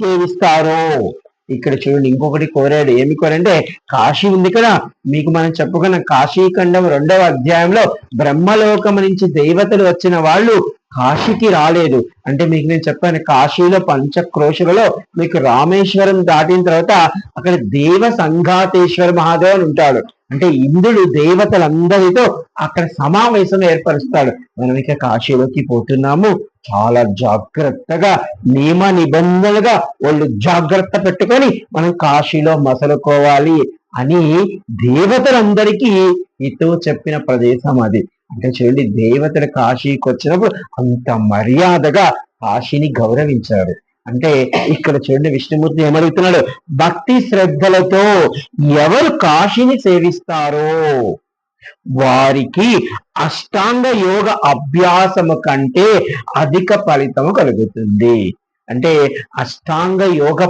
సేవిస్తారో ఇక్కడ చూడండి ఇంకొకటి కోరాడు. ఏమి కోరంటే కాశీ ఉంది కదా. మీకు మనం చెప్పుకున్న కాశీఖండం రెండవ అధ్యాయంలో బ్రహ్మలోకం నుంచి దేవతలు వచ్చిన వాళ్ళు కాశీకి రాలేదు. అంటే మీకు నేను చెప్పాను కాశీలో పంచక్రోశులలో మీకు రామేశ్వరం దాటిన తర్వాత అక్కడ దేవ సంఘాతేశ్వర మహాదేవ్ అని ఉంటాడు. అంటే ఇంద్రుడు దేవతలందరితో అక్కడ సమావేశం ఏర్పరుస్తాడు. మనం ఇక కాశీలోకి పోతున్నాము. చాలా జాగ్రత్తగా నియమ నిబంధనలుగా వాళ్ళు జాగ్రత్త పెట్టుకొని మనం కాశీలో మసలుకోవాలి అని దేవతలందరికీ ఇతో చెప్పిన ప్రదేశం అది. అంటే చూడండి దేవతలు కాశీకి వచ్చినప్పుడు అంత మర్యాదగా కాశీని గౌరవించారు. అంటే ఇక్కడ చూడండి విష్ణుమూర్తి ఏమడుగుతున్నాడు? భక్తి శ్రద్ధలతో ఎవరు కాశీని సేవిస్తారో? వారికి అష్టాంగ యోగ అభ్యాసము కంటే అధిక ఫలితము కలుగుతుంది. అంటే అష్టాంగ యోగ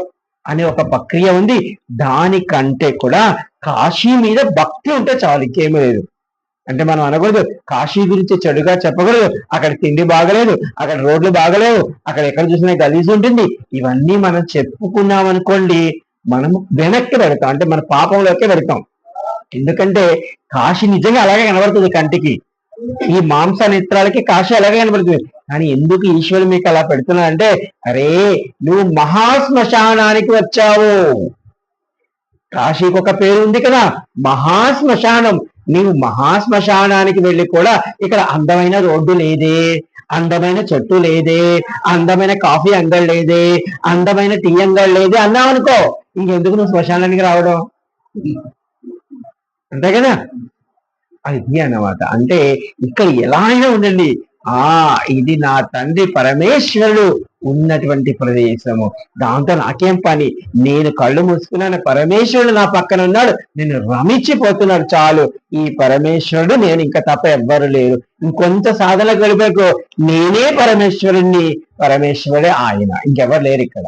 అనే ఒక ప్రక్రియ ఉంది. దానికంటే కూడా కాశీ మీద భక్తి ఉంటే చాలు ఇంకేమీ లేదు. అంటే మనం అనకూడదు. కాశీ గురించి చెడుగా చెప్పకూడదు. అక్కడ తిండి బాగలేదు అక్కడ రోడ్లు బాగలేవు అక్కడ ఎక్కడ చూసినా గలీజు ఉంటుంది. ఇవన్నీ మనం చెప్పుకున్నాం అనుకోండి మనం వెనక్కి పెడతాం అంటే మన పాపంలోకి పెడతాం ఎందుకంటే కాశీ నిజంగా అలాగే కనబడుతుంది కంటికి. ఈ మాంస నేత్రాలకి కాశీ అలాగే కనబడుతుంది. కానీ ఎందుకు ఈశ్వరు మీకు అలా పెడుతున్నాడంటే అరే నువ్వు మహాశ్మశానానికి వచ్చావు. కాశీకి ఒక పేరు ఉంది కదా మహాశ్మశానం. నీవు మహాశ్మశానానికి వెళ్ళి కూడా ఇక్కడ అందమైన రోడ్డు లేదే అందమైన చెట్టు లేదే అందమైన కాఫీ అంగడి లేదే అందమైన టీ అంగడి లేదే అన్నావు అనుకో ఇంకెందుకు నువ్వు శ్మశానానికి రావడం? అంతే కదా? అది అన్నమాట. అంటే ఇక్కడ ఎలా అయినా ఉండండి. ఆ ఇది నా తండ్రి పరమేశ్వరుడు ఉన్నటువంటి ప్రదేశము. దాంతో నాకేం పని? నేను కళ్ళు మూసుకున్నాను. పరమేశ్వరుడు నా పక్కన ఉన్నాడు. నేను రమించిపోతున్నాడు చాలు. ఈ పరమేశ్వరుడు నేను ఇంకా తప్ప ఎవ్వరు లేరు. ఇంకొంత సాధన గడిపేకు నేనే పరమేశ్వరుణ్ణి. పరమేశ్వరుడే ఆయన. ఇంకెవరు లేరు ఇక్కడ.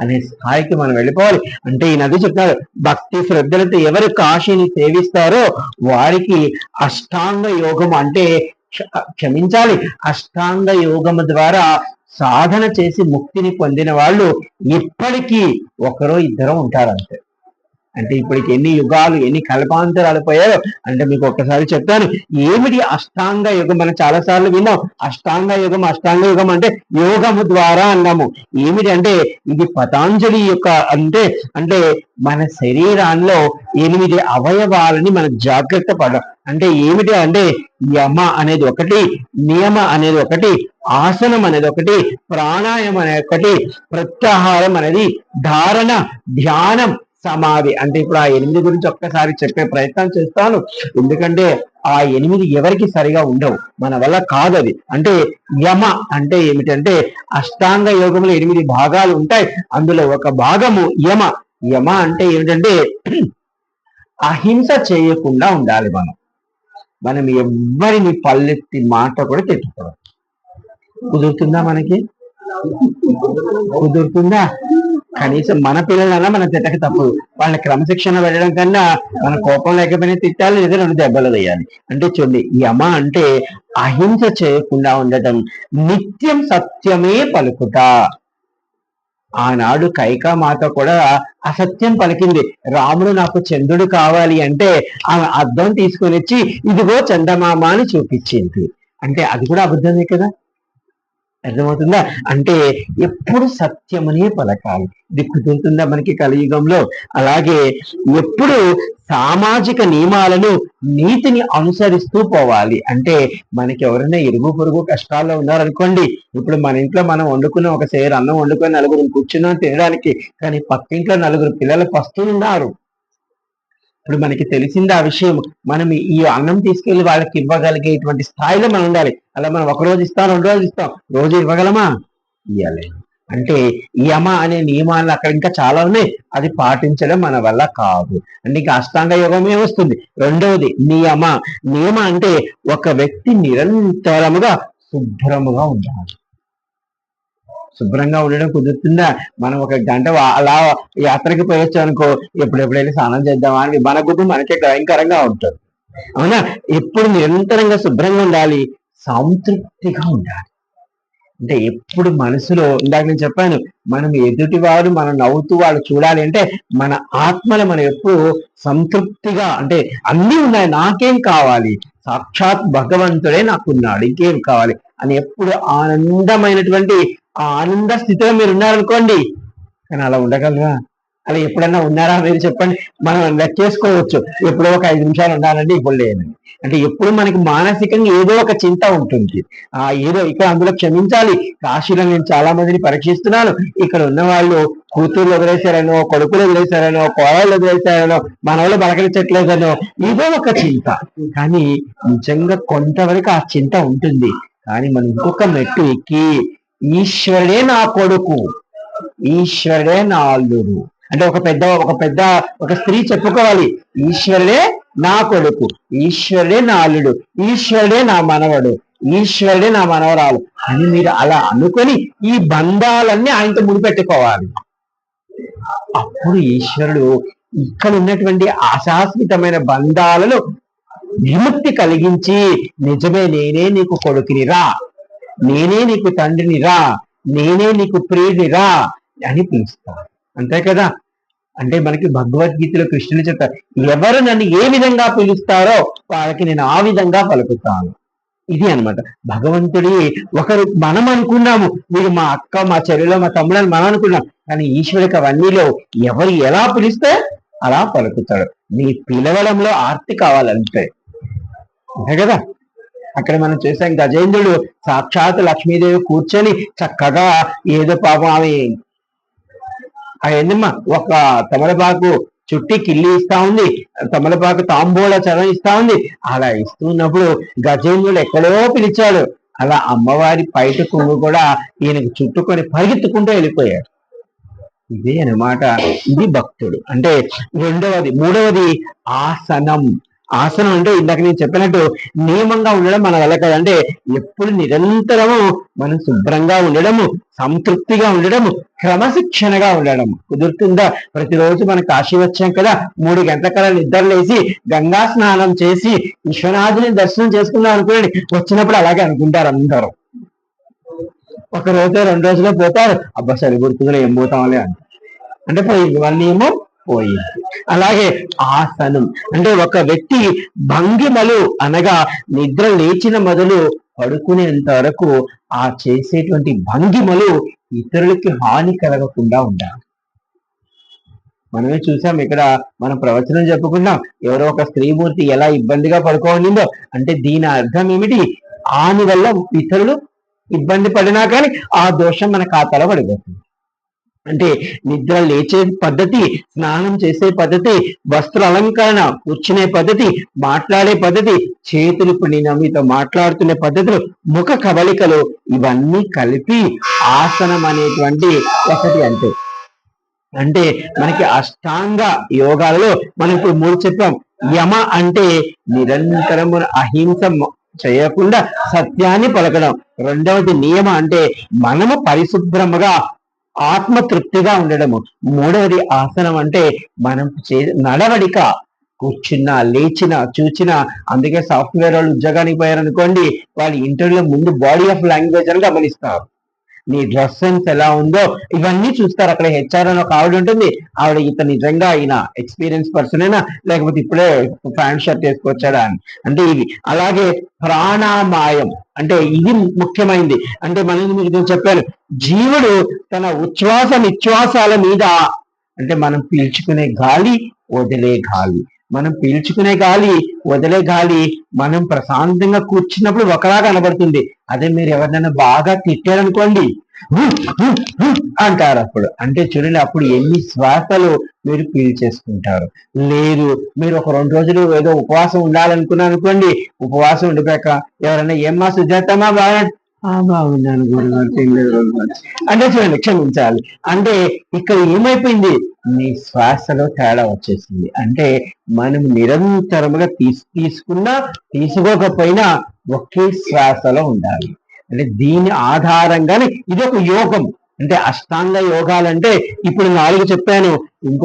అనే స్థాయికి మనం వెళ్ళిపోవాలి. అంటే ఈ నది చెప్తున్నారు భక్తి శ్రద్ధలతో ఎవరు కాశీని సేవిస్తారో వారికి అష్టాంగ యోగం అంటే క్ష- క్షమించాలి. అష్టాంగ యోగం ద్వారా సాధన చేసి ముక్తిని పొందిన వాళ్ళు ఇప్పటికీ ఒకరో ఇద్దరు ఉంటారంతే. అంటే ఇప్పటికి ఎన్ని యుగాలు ఎన్ని కల్పాంతరాలు పోయాయో అంటే మీకు ఒక్కసారి చెప్తాను. ఏమిటి అష్టాంగ యుగం మనం చాలా సార్లు విన్నాం. అష్టాంగ యుగం అష్టాంగ యుగం అంటే యోగము ద్వారా అన్నాము. ఏమిటి అంటే ఇది పతాంజలి యొక్క అంటే అంటే మన శరీరాల్లో ఎనిమిది అవయవాలని మనం జాగ్రత్త పడడం. అంటే ఏమిటి అంటే యమ అనేది ఒకటి నియమ అనేది ఒకటి ఆసనం అనేది ఒకటి ప్రాణాయామం అనేది ఒకటి ప్రత్యాహారం అనేది ధారణ ధ్యానం సమాధి. అంటే ఇప్పుడు ఆ ఎనిమిది గురించి ఒక్కసారి చెప్పే ప్రయత్నం చేస్తాను. ఎందుకంటే ఆ ఎనిమిది ఎవరికి సరిగా ఉండవు? మన వల్ల కాదు అది. అంటే యమ అంటే ఏమిటంటే అష్టాంగ యోగంలో ఎనిమిది భాగాలు ఉంటాయి. అందులో ఒక భాగము యమ. యమ అంటే ఏమిటంటే అహింస చేయకుండా ఉండాలి మనం. మనం ఎవ్వరిని పల్లెత్తి మాట కూడా తెచ్చుకోవాలి కుదురుతుందా మనకి? కుదురుతుందా? కనీసం మన పిల్లలన్నా మన తిట్టక తప్పదు వాళ్ళని క్రమశిక్షణ వెళ్ళడం కన్నా మన కోపం లేకపోయినా తిట్టాలి లేదా రెండు దెబ్బలు వేయాలి అంటే చూడండి యమ అంటే అహింస చేయకుండా ఉండటం నిత్యం సత్యమే పలుకుట. ఆనాడు కైకామాత కూడా అసత్యం పలికింది. రాముడు నాకు చంద్రుడు కావాలి అంటే ఆమె అర్థం తీసుకొని వచ్చి ఇదిగో చందమామ అని చూపించింది. అంటే అది కూడా అబద్ధమే కదా? అర్థమవుతుందా? అంటే ఎప్పుడు సత్యమనే పలకాలి. దిక్కుతుంటుందా మనకి కలియుగంలో? అలాగే ఎప్పుడు సామాజిక నియమాలను నీతిని అనుసరిస్తూ పోవాలి. అంటే మనకి ఎవరైనా ఇరుగు పొరుగు కష్టాల్లో ఉన్నారనుకోండి ఇప్పుడు మన ఇంట్లో మనం వండుకున్న ఒక సేరు అన్నం వండుకొని నలుగురు కూర్చున్నాం తినడానికి కానీ పక్కింట్లో నలుగురు పిల్లలు పస్తులున్నారు. ఇప్పుడు మనకి తెలిసింది ఆ విషయం. మనం ఈ అన్నం తీసుకెళ్ళి వాళ్ళకి ఇవ్వగలిగేటువంటి స్థాయిలో మనం ఉండాలి. అలా మనం ఒక రోజు ఇస్తాం రెండు రోజులు ఇస్తాం. రోజు ఇవ్వగలమా? ఇవ్వలేము అంటే యమ అనే నియమాలు అక్కడ ఇంకా చాలా ఉన్నాయి. అది పాటించడం మన వల్ల కాదు. అంటే ఇంకా అష్టాంగ యోగమే వస్తుంది? రెండవది నియమ. నియమ అంటే ఒక వ్యక్తి నిరంతరముగా శుభ్రముగా ఉండాలి. శుభ్రంగా ఉండడం కుదురుతుందా? మనం ఒక గంట అలా యాత్రకి పోయొచ్చు అనుకో ఎప్పుడెప్పుడైనా స్నానం చేద్దామా అని మన గుడ్డు మనకే భయంకరంగా ఉంటుంది. అవునా? ఎప్పుడు నిరంతరంగా శుభ్రంగా ఉండాలి సంతృప్తిగా ఉండాలి. అంటే ఎప్పుడు మనసులో ఇందాక నేను చెప్పాను మనం ఎదుటి వారు మనం నవ్వుతూ వాళ్ళు చూడాలి అంటే మన ఆత్మలో మనం ఎప్పుడు సంతృప్తిగా అంటే అన్నీ ఉన్నాయి నాకేం కావాలి? సాక్షాత్ భగవంతుడే నాకున్నాడు ఇంకేం కావాలి? అని ఎప్పుడు ఆనందమైనటువంటి ఆ ఆనంద స్థితిలో మీరు ఉన్నారనుకోండి కానీ అలా ఉండగలరా? అలా ఎప్పుడన్నా ఉన్నారా మీరు చెప్పండి. మనం లెక్కేసుకోవచ్చు ఎప్పుడో ఒక ఐదు నిమిషాలు ఉండాలండి ఇప్పుడు లేదండి. అంటే ఎప్పుడు మనకి మానసికంగా ఏదో ఒక చింత ఉంటుంది. ఆ ఏదో ఇక్కడ అందులో క్షమించాలి. కాశీలో నేను చాలా మందిని పరీక్షిస్తున్నాను. ఇక్కడ ఉన్న వాళ్ళు కూతుర్లు వదిలేశారనో కొడుకులు వదిలేశారనో కోడళ్ళు వదిలేశారనో మనవాళ్ళు బలకరించట్లేదనో ఏదో ఒక చింత. కానీ నిజంగా కొంతవరకు ఆ చింత ఉంటుంది. కానీ మనం ఇంకొక మెట్టు ఎక్కి ఈశ్వరుడే నా కొడుకు. ఈశ్వరుడే నా అల్లుడు. అంటే ఒక పెద్ద ఒక పెద్ద ఒక స్త్రీ చెప్పుకోవాలి. ఈశ్వరుడే నా కొడుకు. ఈశ్వరుడే నా అల్లుడు. ఈశ్వరుడే నా మనవడు. ఈశ్వరుడే నా మనవరాలు అని మీరు అలా అనుకొని ఈ బంధాలన్నీ ఆయనతో ముడిపెట్టుకోవాలి. అప్పుడు ఈశ్వరుడు ఇక్కడ ఉన్నటువంటి అశాశ్వతమైన బంధాలను విముక్తి కలిగించి నిజమే నేనే నీకు కొడుకుని రా నేనే నీకు తండ్రిని రా నేనే నీకు ప్రియుడిరా అని పిలుస్తాడు అంతే కదా? అంటే మనకి భగవద్గీతలో కృష్ణుని చెప్తారు ఎవరు నన్ను ఏ విధంగా పిలుస్తారో వాళ్ళకి నేను ఆ విధంగా పలుకుతాను. ఇది అన్నమాట. భగవంతుడి ఒకరు మనం అనుకున్నాము మీరు మా అక్క మా చెల్లెలో మా తమ్ముడు అని మనం అనుకున్నాం కానీ ఈశ్వరుడికి అవన్నీలో ఎవరు ఎలా పిలిస్తే అలా పలుకుతాడు. మీ పిలవడంలో ఆర్తి కావాలంటే అంతే కదా? అక్కడ మనం చూసాం గజేంద్రుడు సాక్షాత్ లక్ష్మీదేవి కూర్చొని చక్కగా ఏదో పాపం ఆమె ఏందమ్మా ఒక తమలపాకు చుట్టి కిల్లి ఇస్తా ఉంది తమలపాకు తాంబూల చరం ఇస్తా ఉంది. అలా ఇస్తున్నప్పుడు గజేంద్రుడు ఎక్కడో పిలిచాడు. అలా అమ్మవారి పైట కొంగు కూడా ఈయనకు చుట్టుకొని పరిగెత్తుకుంటూ వెళ్ళిపోయాడు. ఇదే అన్నమాట. ఇది భక్తుడు. అంటే రెండవది మూడవది ఆసనం. ఆసనం అంటే ఇందాక నేను చెప్పినట్టు నియమంగా ఉండడం మన వల్ల కదంటే ఎప్పుడు నిరంతరము మనం శుభ్రంగా ఉండడము సంతృప్తిగా ఉండడము క్రమశిక్షణగా ఉండడం. కుదురుతుందా? ప్రతిరోజు మనం కాశీ వచ్చాం కదా మూడు గంటల కల నిద్రలేసి గంగా స్నానం చేసి విశ్వనాథుని దర్శనం చేసుకుందాం అనుకోండి వచ్చినప్పుడు అలాగే అనుకుంటారు అందరూ. ఒక రోజు రెండు రోజులు పోతారు. అబ్బా సరి గుర్తుగా ఏం పోతాంలే అంటారు అంటే పోయింది వాళ్ళ పోయింది అలాగే ఆసనం. అంటే ఒక వ్యక్తి భంగిమలు అనగా నిద్ర లేచిన మొదలు పడుకునేంత వరకు ఆ చేసేటువంటి భంగిమలు ఇతరులకి హాని కలగకుండా ఉండాలి. మనమే చూసాం ఇక్కడ మనం ప్రవచనం చెప్పుకున్నాం ఎవరో ఒక స్త్రీమూర్తి ఎలా ఇబ్బందిగా పడుకోనిందో. అంటే దీని అర్థం ఏమిటి? ఆని వల్ల ఇతరులు ఇబ్బంది పడినా కానీ ఆ దోషం మన ఖాతాలో పడిపోతుంది. అంటే నిద్ర లేచే పద్ధతి స్నానం చేసే పద్ధతి వస్త్ర అలంకరణ కూర్చునే పద్ధతి మాట్లాడే పద్ధతి చేతులు ఇప్పుడు మీతో మాట్లాడుతున్న పద్ధతులు ముఖ కవలికలు ఇవన్నీ కలిపి ఆసనం అనేటువంటి ఒకటి అంటే అంటే మనకి అష్టాంగ యోగాలలో మనం ఇప్పుడు మూడు చెప్పాం. యమ అంటే నిరంతరము అహింస చేయకుండా సత్యాన్ని పలకడం. రెండవది నియమ అంటే మనము పరిశుభ్రముగా ఆత్మ తృప్తిగా ఉండడము. మూడవది ఆసనం అంటే మనం చే నడవడిక. కూర్చున్నా లేచిన చూచిన అందుకే సాఫ్ట్వేర్ వాళ్ళు ఉద్యోగానికి పోయారనుకోండి వాళ్ళు ఇంటర్వ్యూలో ముందు బాడీ ఆఫ్ లాంగ్వేజ్ అని గమనిస్తారు. నీ డ్రెస్ సెన్స్ ఎలా ఉందో ఇవన్నీ చూస్తారు. అక్కడ హెచ్ఆర్ అని ఒక ఆవిడ ఉంటుంది. ఆవిడ ఇతను నిజంగా అయినా ఎక్స్పీరియన్స్ పర్సన్ అయినా లేకపోతే ఇప్పుడే ప్యాంట్ షర్ట్ వేసుకొచ్చాడా అని. అంటే ఇది. అలాగే ప్రాణామాయం. అంటే ఇది ముఖ్యమైనది అంటే మనం మీకు నేను చెప్పాను. జీవుడు తన ఉచ్ఛ్వాస నిశ్వాసాల మీద అంటే మనం పీల్చుకునే గాలి వదిలే గాలి. మనం పీల్చుకునే గాలి వదిలే గాలి మనం ప్రశాంతంగా కూర్చున్నప్పుడు ఒకలా కనబడుతుంది. అదే మీరు ఎవరినైనా బాగా తిట్టారనుకోండి అంటారు అప్పుడు. అంటే చూడండి అప్పుడు ఎన్ని శ్వాసలు మీరు పీల్చేసుకుంటారు. లేదు మీరు ఒక రెండు రోజులు ఏదో ఉపవాసం ఉండాలనుకున్నా అనుకోండి ఉపవాసం ఉండిపోయాక ఎవరైనా ఏమ్మా సుజాతమా బాగా బాగున్నాను గురుగారు తినలేదు అంటే చూడండి క్షమించాలి. అంటే ఇక్కడ ఏమైపోయింది? నీ శ్వాసలో తేడా వచ్చేసింది. అంటే మనం నిరంతరముగా తీసు తీసుకున్నా తీసుకోకపోయినా ఒకే శ్వాసలో ఉండాలి. అంటే దీని ఆధారంగానే ఇది ఒక యోగం. అంటే అష్టాంగ యోగాలంటే ఇప్పుడు నాలుగు చెప్పాను. ఇంకో